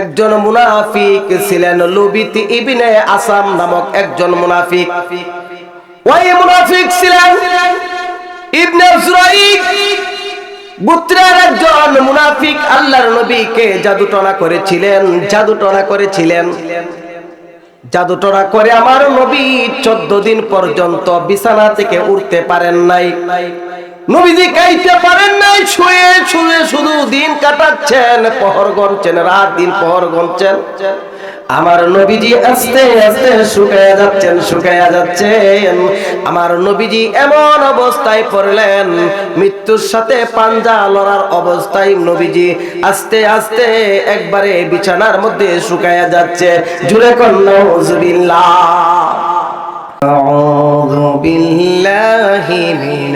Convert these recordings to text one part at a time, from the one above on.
একজন মুনাফিক ছিলেন লুবিত ইবনে আসাম নামক একজন মুনাফিক। ওই মুনাফিক ছিলেন ইবনে জুরাইক। গোত্রের একজন মুনাফিক আল্লাহর নবীকে জাদুটনা করেছিলেন জাদুটনা করেছিলেন। জাদুটনা করে আমার নবী চোদ্দ দিন পর্যন্ত বিছানা থেকে উঠতে পারেন নাই। নবীজি খাইতে পারেন নাই শুয়ে শুয়ে শুধু দিন কাটাচ্ছেন পহর গনছেন রাত দিন পহর গনছেন আমার নবীজি আস্তে আস্তে শুকায়া যাচ্ছেন শুকায়া যাচ্ছেন আমার নবীজি এমন অবস্থায় পড়লেন মৃত্যুর সাথে পাঞ্জা লড়ার অবস্থায় নবীজি আস্তে আস্তে একবারে বিছানার মধ্যে শুকায়া যাচ্ছে জুড়ে কন্যা أعوذ بالله من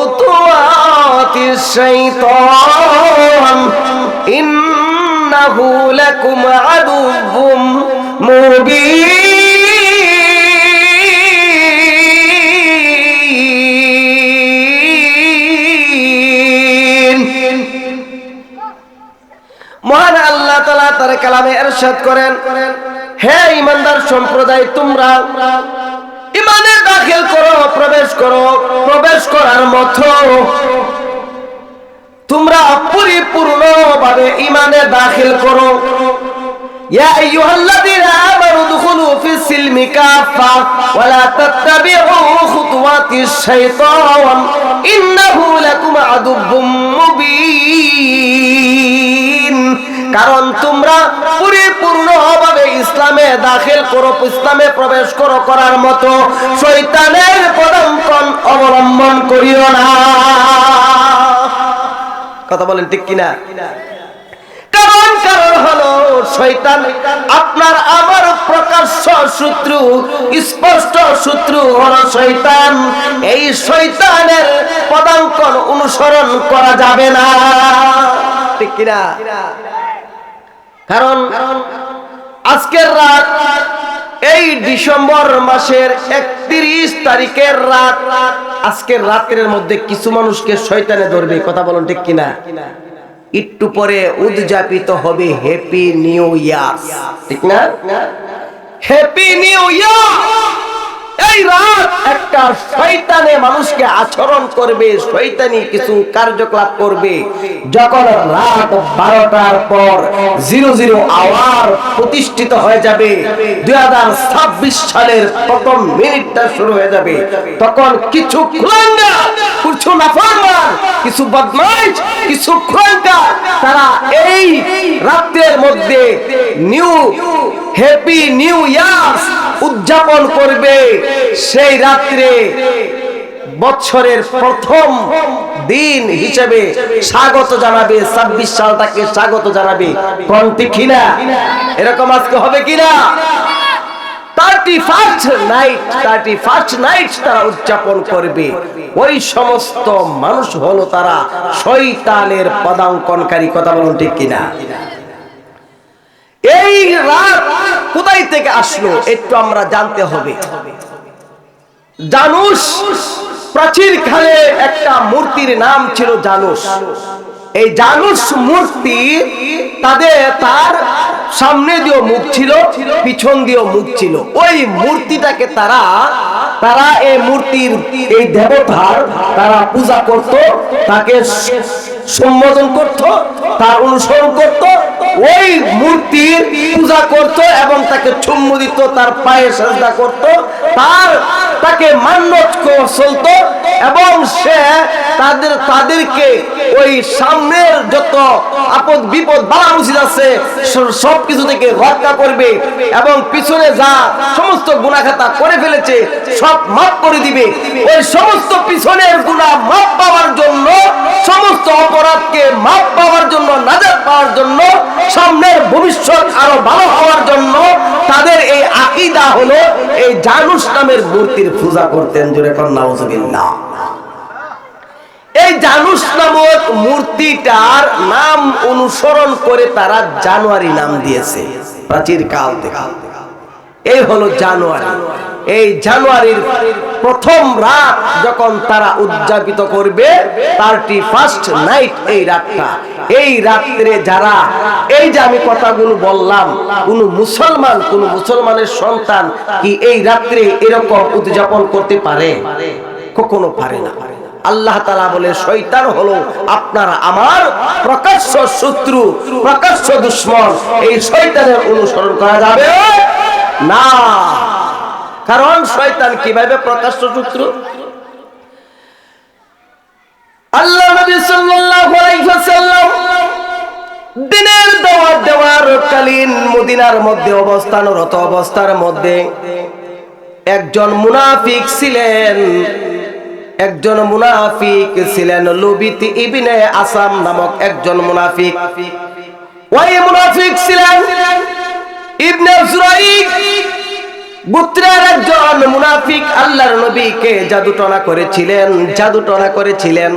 خطوات الشيطان إنه لكم عدو مبين মহান আল্লাহ তালা তার কালামে এরশাদ করেন হে ইমানদার সম্প্রদায় তোমরা ইমানে দাখিল করো প্রবেশ করো প্রবেশ করার মতো তোমরা পরিপূর্ণ ভাবে ইমানে দাখিল করো يا أيها الذين آمنوا ادخلوا في السلم كافة ولا تتبعوا خطوات الشيطان إنه لكم عدو مبين কারণ তোমরা পরিপূর্ণ ভাবে ইসলামে দাখিল করো, ইসলামে প্রবেশ করো করার মতো শৈতানের পদঙ্কন অবলম্বন করিও না। কথা বলেন ঠিক কিনা? কারণ হলো আপনার শত্রু, স্পষ্ট শত্রু হলো এই অনুসরণ করা যাবে না। ঠিক কিনা? কারণ আজকের রাত, এই ডিসেম্বর মাসের একত্রিশ তারিখের রাত, আজকের রাতের মধ্যে কিছু মানুষকে শয়তানে ধরবে, কথা বলুন ঠিক কিনা? একটু পরে উদযাপিত হবে হ্যাপি নিউ ইয়ার ঠিক না? হ্যাপি নিউ ইয়ার এই রাত একটা শয়তানে মানুষকে আচরণ করবে, শয়তানি কিছু কার্যকলাপ করবে। যখন রাত বারোটার পর জিরো জিরো আওয়ার প্রতিষ্ঠিত হয়ে যাবে, দুই হাজার ছাব্বিশ সালের প্রথম মিনিটটা শুরু হয়ে যাবে। তখন কিছু খুলাঙ্গা কিছু নাফরমান, কিছু বদমাইশ, কিছু খুলাঙ্গা তারা এই রাতের মধ্যে নিউ হ্যাপি নিউ ইয়ার উদযাপন করবে সেই রাত্রে বছরের প্রথম দিন হিসেবে স্বাগত জানাবে, ছাব্বিশ সালটাকে স্বাগত জানাবে। কোনটি কিনা? এরকম আজকে হবে কিনা? তারা উদযাপন করবে। ওই সমস্ত মানুষ হলো তারা শৈতানের পদাঙ্কনকারী, কথা বলুন ঠিক কিনা? এই রাত কোথায় থেকে আসলো, একটু আমরা জানতে হবে। জানুস প্রাচীর খালে একটা মূর্তির নাম ছিল জানুস এই জানুস মূর্তি তাদের, তার সামনে দিয়েও মুখ ছিল, পিছন দিয়েও মুখ ছিল। ওই মূর্তিটাকে তারা তারা এই মূর্তির এই দেবতার, তারা পূজা করত, তাকে সম্বোধন করত, তার অনুসরণ করত, ওই মূর্তির পূজা করত এবং তাকে চুম্বু দিত, তার পায়ে সাজদা করত, তার তাকে মান্যত চলত, এবং সে তাদের, তাদেরকে ওই সামনের যত আপদ বিপদ বালা মুসিদ আছে, সব কিছু থেকে রক্ষা করবে, এবং পিছনে যা সমস্ত গুণাখাতা করে ফেলেছে, সব মাফ করে দিবে। ওই সমস্ত পিছনের গুণা মাফ পাওয়ার জন্য, সমস্ত অপরাধকে মাফ পাওয়ার জন্য, নাজাত করার জন্য, সামনের ভবিষ্যৎ আরও ভালো হওয়ার জন্য, তাদের এই আকিদা হলো এই জানুস নামের মূর্তির পূজা করতেন, জোরে কন্যা এই জানুস নামক মূর্তিটার নাম অনুসরণ করে তারা জানুয়ারি নাম দিয়েছে, প্রাচীর কাল থেকে। এই হলো জানুয়ারি। এই জানুয়ারির প্রথম রাত যখন তারা উদযাপিত করবে থার্টি ফার্স্ট নাইট এই রাতটা। এই রাত্রে যারা, এই যে আমি কথাগুলো বললাম, কোন মুসলমান, কোন মুসলমানের সন্তান কি এই রাত্রে এরকম উদযাপন করতে পারে? কখনো পারে না। আল্লাহ তালা বলে শৈতান হলো আপনারা আমার প্রকাশ্য শত্রু, প্রকাশ্য দুশ্মন। এই শৈতানের অনুসরণ করা যাবে না। কারণ শয়তান কীভাবে প্রকাশ্য শত্রু? আল্লাহ নবী সাল্লাল্লাহু আলাইহি ওয়াসাল্লাম দিনের দাওয়াত দেওয়ার কালীন মদিনার মধ্যে অবস্থানরত অবস্থার মধ্যে একজন মুনাফিক ছিলেন। একজন মুনাফিক ছিলেন লুবিত ইবনে আসাম নামক একজন মুনাফিক। ওই মুনাফিক ছিলেন ইবনে জুরাইক গোত্রের একজন মুনাফিক আল্লাহর নবীকে জাদুটনা করেছিলেন জাদুটনা করেছিলেন।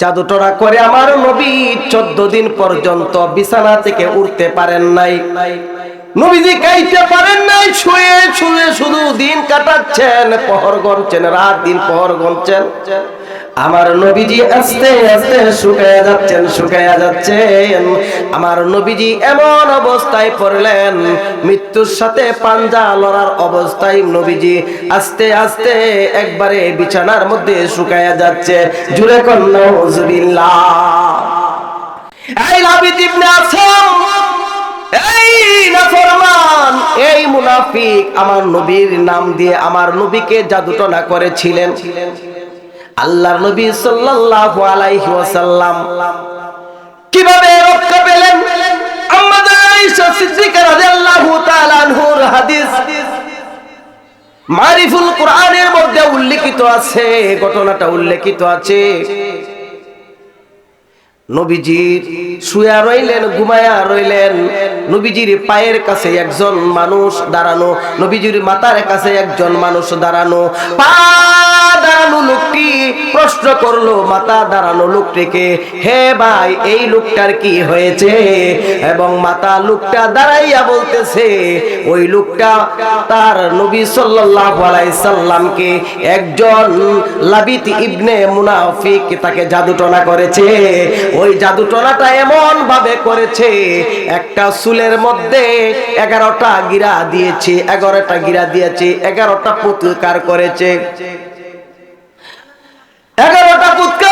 জাদুটনা করে আমার নবী চোদ্দ দিন পর্যন্ত বিছানা থেকে উঠতে পারেন নাই। নবীজি খাইতে পারেন নাই, শুয়ে শুয়ে শুধু দিন কাটাচ্ছেন পহর গনছেন রাত দিন পহর গনছেন আমার নবীজি আস্তে আস্তে শুকায়া যাচ্ছেন শুকায়া যাচ্ছেন। আমার নবীজি এমন অবস্থায় পড়লেন, মৃত্যুর সাথে পাঞ্জা লড়ার অবস্থায় নবীজি আস্তে আস্তে একবারে বিছানার মধ্যে শুকায়া যাচ্ছে। জুড়ে কন্যা এই লাবিদ ইবনে আসম, এই নাফরমান, এই মুনাফিক, আমার নবীর নাম দিয়ে আমার নবীকে জাদুটনা করেছিলেন। আল্লাহর নবী সাল্লাল্লাহু আলাইহি ওয়াসাল্লাম কীভাবে রক্ষা পেলেন? আমাদের আয়েশা সিদ্দিকা রাদিয়াল্লাহু তাআলা আনহুর হাদিস। মারিফুল কোরআনের মধ্যে উল্লেখিত আছে, ঘটনাটা উল্লেখিত আছে। নবীজির শুয়া রইলেন, ঘুমায়া রইলেন। নবীজির পায়ের কাছে একজন মানুষ দাঁড়ানো, নবীজির মাথার কাছে একজন মানুষ দাঁড়ানো। প্রশ্ন করল দাঁড়ানো লোকটিকে, হে ভাই, এই লোকটার কি হয়েছে? এবং মাথা লোকটা দাঁড়াইয়া বলতেছে, ওই লোকটা তার নবী সাল্লামকে একজন লাবিত ইবনে মুনাফিক তাকে জাদুটনা করেছে। ওই জাদু টনাটা এমন ভাবে করেছে, একটা চুলের মধ্যে এগারোটা গিরা দিয়েছে, এগারোটা গিরা দিয়েছে, এগারোটা পুতুকার করেছে। এগারোটা পুৎকার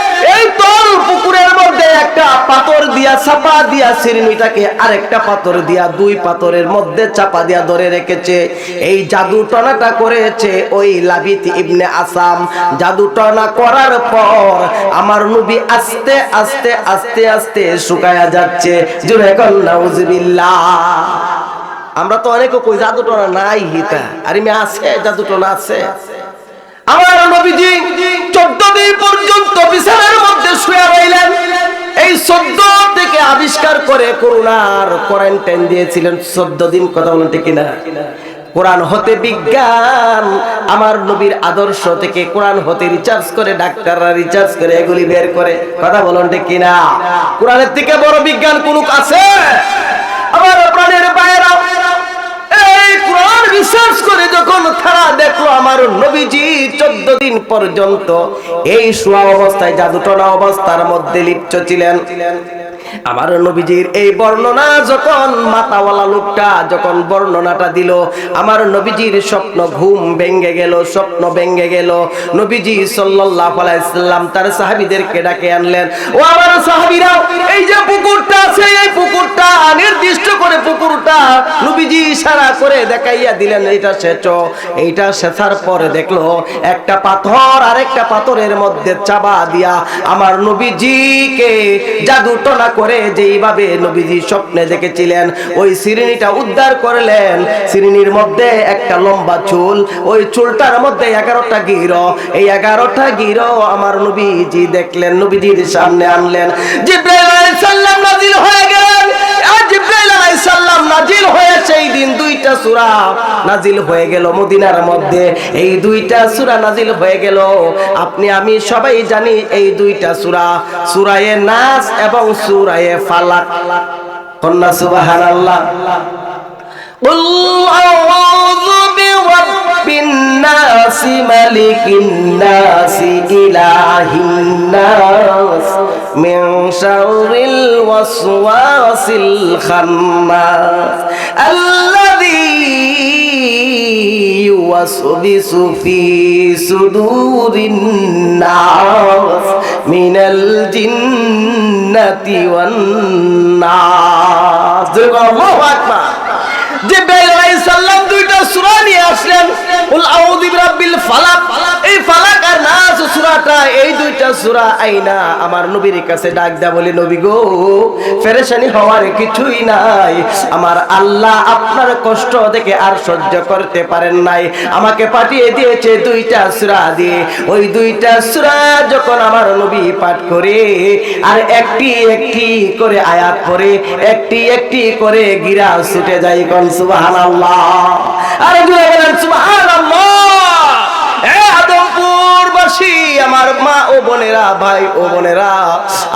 এই তল পুকুরের মধ্যে একটা পাথর দিয়া চাপা দিয়া সিরনিটাকে আরেকটা পাথর দিয়া দুই পাথরের মধ্যে চাপা দিয়া ধরে রেখেছে। এই জাদু টনাটা করেছে ওই লাবিত ইবনে আসাম। জাদু টনা করার পর আমার নবী আস্তে আস্তে আস্তে আস্তে শুকায়া যাচ্ছে। জুড়ে কন্যা আমরা তো অনেকে কই, জাদু টনা নাই হিতা। আরে মে আছে, জাদু টনা আছে। আমার নবীজি চোদ্দ দিন পর্যন্ত বিছানার মধ্যে শুয়ে রইলেন। এই চোদ্দ থেকে আবিষ্কার করে করোনার কোয়ারেন্টাইন দিয়েছিলেন। চোদ্দ দিন কথা কিনা? কোরআন হতে বিজ্ঞান, আমার নবীর আদর্শ থেকে কোরআন হতে রিচার্জ করে, ডাক্তাররা রিচার্জ করে, এগুলি বের করে। কথা বলুন কিনা? কোরআনের থেকে বড় বিজ্ঞান কোন আছে? আমার প্রাণের কোরআন রিসার্চ করে যখন তারা দেখল আমার নবীজি চোদ্দ দিন পর্যন্ত এই শোয়া অবস্থায় জাদুটনা অবস্থার মধ্যে লিপ্ত ছিলেন। আমার নবীজির এই বর্ণনা যখন মাতাওয়ালা লোকটা যখন বর্ণনাটা দিল, আমার নবীজির স্বপ্ন ঘুম ভেঙ্গে গেল, স্বপ্ন ভেঙ্গে গেল। নবীজি সাল্লাল্লাহু আলাইহি সাল্লাম তার সাহাবীদেরকে ডাকে আনলেন, ও আমার সাহাবীরা, এই যে পুকুরটা আছে, এই পুকুরটা নির্দিষ্ট করে পুকুরটা নবীজি ইশারা করে দেখাইয়া দিলেন এটা সেচ। এইটা সেচার পরে দেখল একটা পাথর আর একটা পাথরের মধ্যে চাবা দিয়া আমার নবীজিকে জাদু টনা করে যেইভাবে নবীজি স্বপ্নে দেখেছিলেন, ওই সিরিনিটা উদ্ধার করলেন। সিরিনির মধ্যে একটা লম্বা চুল, ওই চুলটার মধ্যে এগারোটা গির। এই এগারোটা গিরো আমার নবীজি দেখলেন, নবীজির সামনে আনলেন। জিব্রাইল আলাইহিস সালাম নাজিল হয়ে গেলেন। আর জিব্রাইল আলাইহিস সালাম নাজিল হয়েছে এই দিন দুইটা সূরা নাজিল হয়ে গেল মদিনার মধ্যে এই দুইটা সূরা নাজিল হয়ে গেল আপনি আমি সবাই জানি এই দুইটা সূরা সূরায়ে নাস এবং সূরায়ে ফালাক কন্যা সুবহানাল্লাহ قل أعوذ برب الناس ملك الناس إله الناس من شر الوسواس الخناس الذي يوسوس في صدور الناس من الجنة والناس الله أكبر জিব্রাইল আলাইহিস সালাম দুইটা সূরা নিয়ে আসলেন কুল আউযু বিরাব্বিল ফালাক। এই ফালাক আর নাস সূরাটা, এই দুইটা সূরা আইনা আমার নবীর কাছে ডাক দেয়া বলে, নবী গো পেরেশানি হওয়ার কিছুই নাই। আমার আল্লাহ আপনার কষ্ট দেখে আর সহ্য করতে পারেন নাই। আমাকে পাঠিয়ে দিয়েছে দুইটা সূরা দিয়ে। ওই দুইটা সূরা যখন আমার নবী পাঠ করে, আর একটি একটি করে আয়াত পড়ে, একটি একটি করে গিরা ছুটে যায় কোন, সুবহানাল্লাহ। আরে জুড়ে গেলেন সুবহানাল্লাহ এ আদমপুরবাসী আমার মা ও বোনেরা, ভাই ও বোনেরা।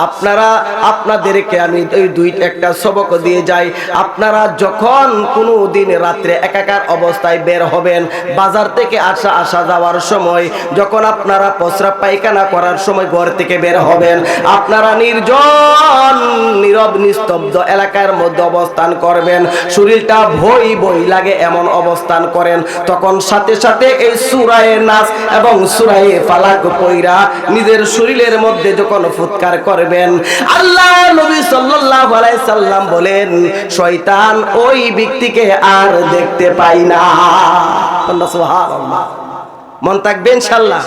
আপনারা, আপনাদেরকে আমি ওই দুই একটা সবক দিয়ে যাই। আপনারা যখন কোনো দিন রাত্রে একাকার অবস্থায় বের হবেন, বাজার থেকে আসা আসা যাওয়ার সময়, যখন আপনারা প্রস্রাব পায়খানা করার সময় ঘর থেকে বের হবেন, আপনারা নির্জন, নীরব, নিস্তব্ধ এলাকার মধ্যে অবস্থান করবেন। শরীরটা ভই বই লাগে এমন অবস্থান করেন। তখন সাথে সাথে এই সুরায়ে নাস এবং সুরায়ে ফালাক পইরা নিজের শরীরের মধ্যে যখন ফুৎকার করবেন, আল্লাহ নবী সাল্লাল্লাহু আলাইহি সাল্লাম বলেন, শয়তান ওই ব্যক্তিকে আর দেখতে পাই না। সুবহানাল্লাহ। মন থাকবে ইনশাআল্লাহ।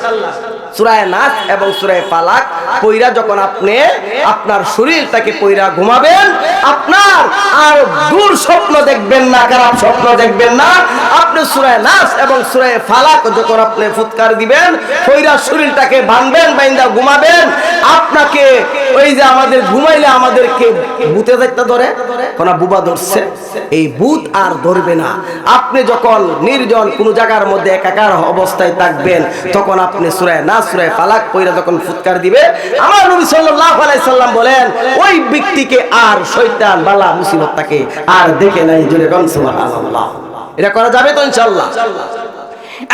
সুরায় নাস এবং সুরায় ফালাক পইরা যখন আপনি আপনার শরীরটাকে পইরা ঘুমাবেন, আপনার আর দূর স্বপ্ন দেখবেন না, খারাপ স্বপ্ন দেখবেন না। আপনি সুরায় নাস এবং সুরায় ফালাক যখন আপনি ফুৎকার দিবেন, পইরা শরীরটাকে বাঁধবেন বাইন্দা ঘুমাবেন, আপনাকে ওই যে আমাদের ঘুমাইলে আমাদেরকে ভূতে দেখতে ধরে, কোন বুবা ধরছে? এই ভূত আর ধরবে না। আপনি যখন নির্জন কোন জায়গার মধ্যে একাকার অবস্থায় থাকবেন, তখন আপনি সুরায় না সুরায় ফালাক পইরা যখন ফুৎকার দিবে, আমার নবী সাল্লাল্লাহু আলাইহি সাল্লাম বলেন, ওই ব্যক্তিকে আর শয়তান, বালা, মুসিবত তাকে আর দেখে নাই, জোরে কোন সুবহানাল্লাহ। এটা করা যাবে তো ইনশাআল্লাহ?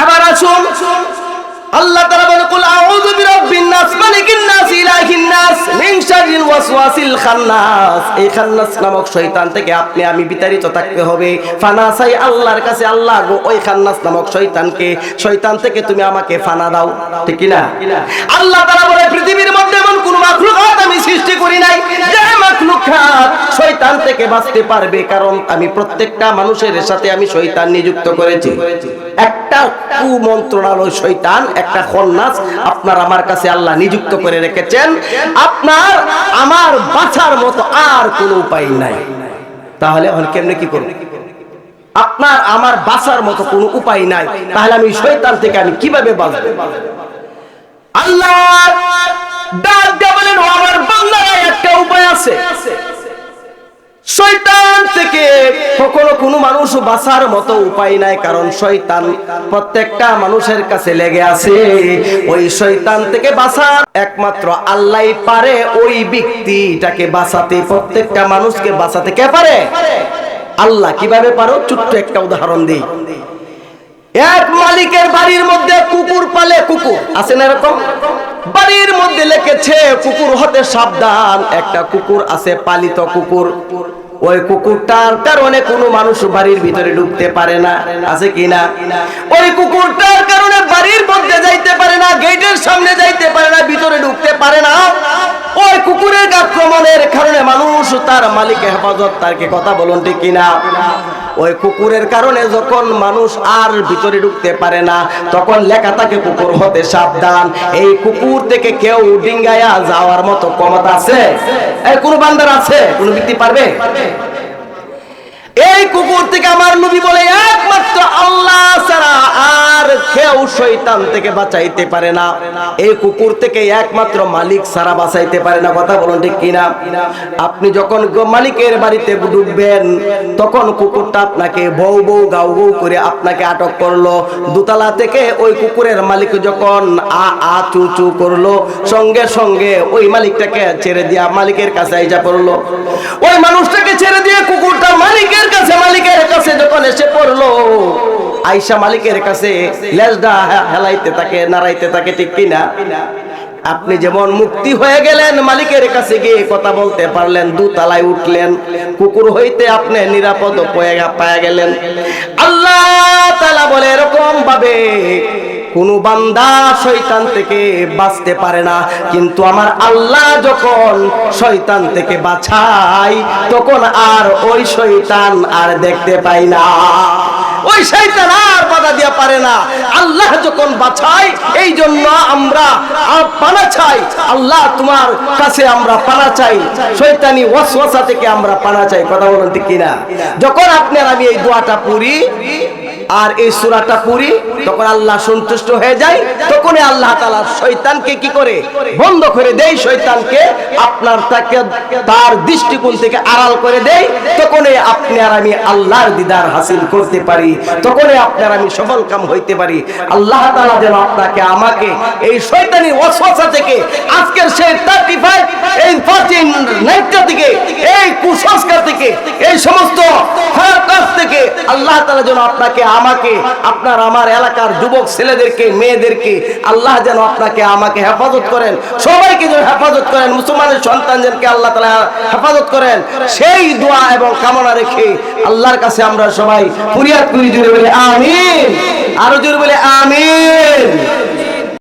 এবার আসুন আল্লাহ তাআলা বলে কুল আউযু বিরাব্বিন নাস, মালিকিন নাস, ইলাহিন নাস, মিন শাররিল ওয়াসওয়াসিল খান্নাস। এই খান্নাস নামক শয়তান থেকে আপনি, আমি বিতাড়িত থাকতে হবে। ফানা চাই আল্লাহর কাছে, আল্লাহ ওই খান্নাস নামক শয়তানকে, শয়তান থেকে তুমি আমাকে ফানা দাও। ঠিক কি না আল্লাহ তাআলা বলে পৃথিবীর মধ্যে এমন কোন মাখলুকাত আমি সৃষ্টি করি নাই যে মাখলুকাত শয়তান থেকে বাঁচতে পারবে। কারণ আমি প্রত্যেকটা মানুষের সাথে আমি শয়তান নিযুক্ত করেছি। একটা কুমন্ত্রণালয় শয়তান, একটা খন্নাস আপনার আমার কাছে আল্লাহ নিযুক্ত করে রেখেছেন। আপনার, আমার বাঁচার মতো আর কোনো উপায় নাই। তাহলে এখন কেমনে কি করব? আপনার, আমার বাঁচার মতো কোনো উপায় নাই। তাহলে আমি শয়তান থেকে আমি কীভাবে বাঁচবো? আল্লাহ ডাক দিয়ে বলেন আমার বান্দারা একটা উপায় আছে। একমাত্র আল্লাহ পারে, ওই ব্যক্তিটাকে বাঁচাতে, প্রত্যেকটা মানুষকে বাঁচাতে কে পারে? আল্লাহ। কীভাবে পারো? ছোট্ট একটা উদাহরণ দিই। এক মালিকের বাড়ির মধ্যে কুকুর পালে কুকুর, আছে না এরকম? বাড়ির মধ্যে লিখেছে, কুকুর হতে সাবধান, একটা কুকুর আছে, পালিত কুকুর। ওই কুকুরটার কারণে কোনো মানুষ বাড়ির ভিতরে ঢুকতে পারে না। আছে কি না? ওই কুকুরটার কারণে বাড়ির মধ্যে যাইতে পারে না, গেটের সামনে যাইতে পারে না, ভিতরে ঢুকতে পারে না। ওই কুকুরের আক্রমণের কারণে মানুষ তার মালিক হেফাজত তারকে কথা বলুন ঠিক কিনা? ওই কুকুরের কারণে যখন মানুষ আর ভিতরে ঢুকতে পারে না, তখন লেখা থাকে কুকুর হতে সাবধান। এই কুকুর থেকে কেউ ডিঙ্গায়া যাওয়ার মতো ক্ষমতা আছে? এই কোন বান্দার আছে? কোন ব্যক্তি পারবে? এই কুকুর থেকে আমার নবী বলে, একমাত্র আল্লাহ ছাড়া আর কেউ শয়তান থেকে বাঁচাইতে পারে না। এই কুকুর থেকে একমাত্র মালিক ছাড়া বাঁচাইতে পারে না। কথা বলুন ঠিক কিনা? আপনি যখন মালিকের বাড়িতে ঢুকবেন তখন কুকুরটা আপনাকে বউ বউ গাউ বউ করে আপনাকে আটক করল। দুতলা থেকে ওই কুকুরের মালিক যখন আ আ, চু চু করল, সঙ্গে সঙ্গে ওই মালিকটাকে ছেড়ে দিয়া মালিকের কাছে আইসা পড়ল। ওই মানুষটাকে ছেড়ে দিয়ে কুকুরটা মালিকের কাছে মালিকের কাছে যখন এসে পড়ল। আইসা মালিকের কাছে লেজদা হেলাইতে থাকে, নাড়াইতে থাকে, ঠিক কিনা? আপনি যেমন মুক্তি হয়ে গেলেন, মালিকের কাছে গিয়ে কথা বলতে পারলেন, দুতলায় উঠলেন, কুকুর হইতে আপনি নিরাপদ পায়া গেলেন। আল্লাহ তালা বলে এরকম ভাবে কোন বান্দা শয়তান থেকে বাঁচতে পারে না। কিন্তু আমার আল্লাহ যখন শয়তান থেকে বাছাই তখন আর ওই শয়তান আর দেখতে পাই না। ওই শয়তান আর বাধা দিয়া পারে না। আল্লাহ যখন বাছাই এই জন্য আমরা পানা চাই। আল্লাহ তোমার কাছে আমরা পানা চাই। শয়তানি ওয়াসওয়াসা থেকে আমরা পানা চাই। কথা বলেন ঠিক কিনা? যখন আপনি আমি এই দোয়াটা পড়ি আর এই সুরাটা পড়ি, তখন আল্লাহ সন্তুষ্ট হয়ে যায়, তখনই আল্লাহ তাআলা শয়তানকে কি করে? বন্ধ করে দেয়, শয়তানকে আপনার তাকে, তার দৃষ্টিকোণ থেকে আড়াল করে দেয়, তখনই আপনি আর আমি আল্লাহর দিদার হাসিল করতে পারি, তখনই আপনার আমি সফল কাম হইতে পারি। আল্লাহ তাআলা যেন আপনাকে, আমাকে এই শয়তানি ওয়াসওয়াসা থেকে আজকের সেই 35 এই 49 থেকে, এই কুসংস্কার থেকে, এই সমস্ত থেকে আল্লাহ তাআলা যেন আপনাকে আমাকে, আপনার আমার এলাকার যুবক ছেলেদেরকে, মেয়েদেরকে আল্লাহ যেন আপনাকে, আমাকে হেফাজত করেন। সবাইকে যেন হেফাজত করেন, মুসলমানের সন্তান সন্তানদেরকে আল্লাহ তালা হেফাজত করেন, সেই দোয়া এবং কামনা রেখে আল্লাহর কাছে আমরা সবাই ফুরিয়াদ করি জুড়ে বলে, আমিন। আরও জুড়ে বলে, আমিন।